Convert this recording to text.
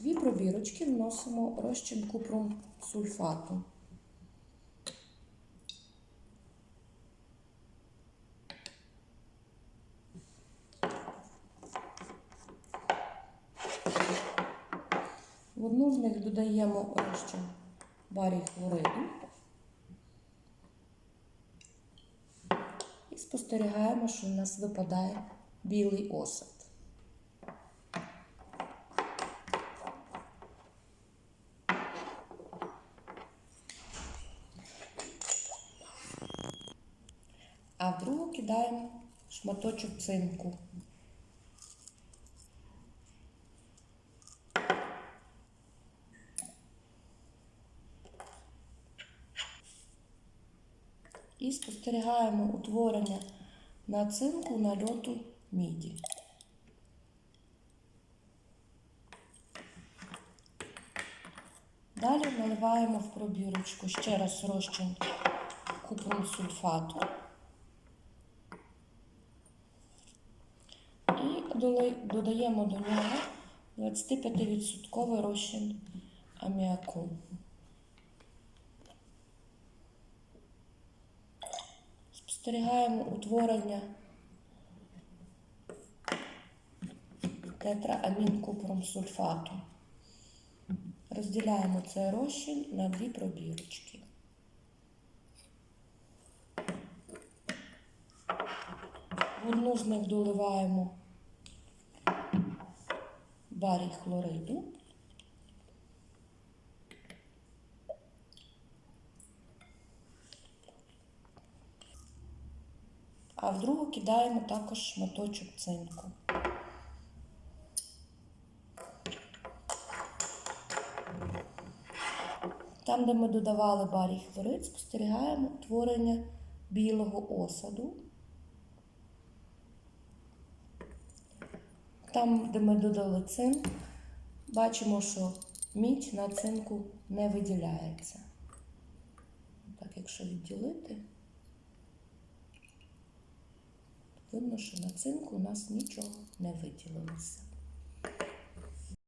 дві пробірочки вносимо розчин купрум сульфату. В одну з них додаємо розчин барій хлориду і спостерігаємо, що в нас випадає білий осад. А в другу кидаємо шматочок цинку. І спостерігаємо утворення на цинку нальоту міді. Далі наливаємо в пробірочку ще раз розчин купрум сульфату. І доли- додаємо до нього 25% розчин аміаку. Спостерігаємо утворення тетраамін сульфату. Розділяємо цей розчин на дві пробірочки. В одну з них доливаємо барій хлориду. А в другу кидаємо також шматочок цинку. Там, де ми додавали барій хлорид, спостерігаємо утворення білого осаду. Там, де ми додали цинк, бачимо, що мідь на цинку не виділяється. Так, якщо відділити, видно, що на цинку у нас нічого не виділилося.